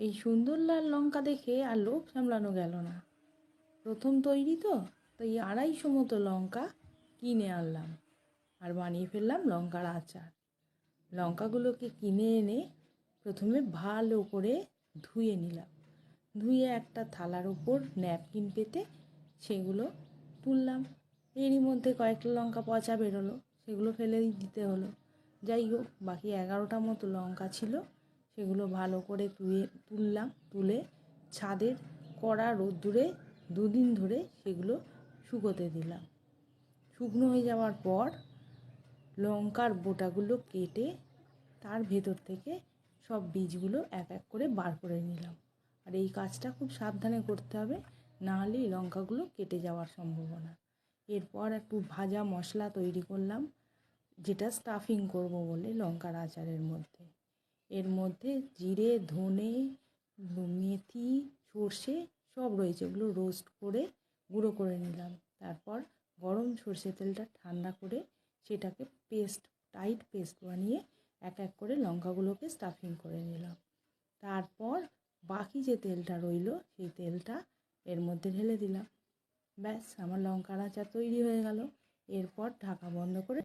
এই সুন্দর লাল লঙ্কা দেখে আর লোভ সামলানো গেল না। প্রথম তৈরি তো, তাই আড়াইশো মতো লঙ্কা কিনে আনলাম আর বানিয়ে ফেললাম লঙ্কার আচার। লঙ্কাগুলোকে কিনে এনে প্রথমে ভালো করে ধুয়ে নিলাম। ধুয়ে একটা থালার উপর ন্যাপকিন পেতে সেগুলো তুললাম। এরই মধ্যে কয়েকটা লঙ্কা পচা বেরোলো, সেগুলো ফেলে দিতে হলো। যাই হোক, বাকি এগারোটা মতো লঙ্কা ছিল। সেগুলো ভালো করে তুলে তুললাম, তুলে ছাদের কড়া রোদ্দুরে দুদিন ধরে সেগুলো শুকোতে দিলাম। শুকনো হয়ে যাওয়ার পর লঙ্কার বোটাগুলো কেটে তার ভেতর থেকে সব বীজগুলো এক এক করে বার করে নিলাম। আর এই কাজটা খুব সাবধানে করতে হবে নাহলে এই লঙ্কাগুলো কেটে যাওয়ার সম্ভাবনা। এরপর একটু ভাজা মশলা তৈরি করলাম, যেটা স্টাফিং করব বলে লঙ্কার আচারের মধ্যে। এর মধ্যে জিরে, ধনে, মেথি, সর্ষে সব রয়েছে। ওগুলো রোস্ট করে গুঁড়ো করে নিলাম। তারপর গরম সর্ষে তেলটা ঠান্ডা করে সেটাকে পেস্ট টাইট পেস্ট বানিয়ে এক এক করে লঙ্কাগুলোকে স্টাফিং করে নিলাম। তারপর বাকি যে তেলটা রইল, সেই তেলটা এর মধ্যে ঢেলে দিলাম। ব্যাস, আমার লঙ্কার আচার তৈরি হয়ে গেল। এরপর ঢাকা বন্ধ করে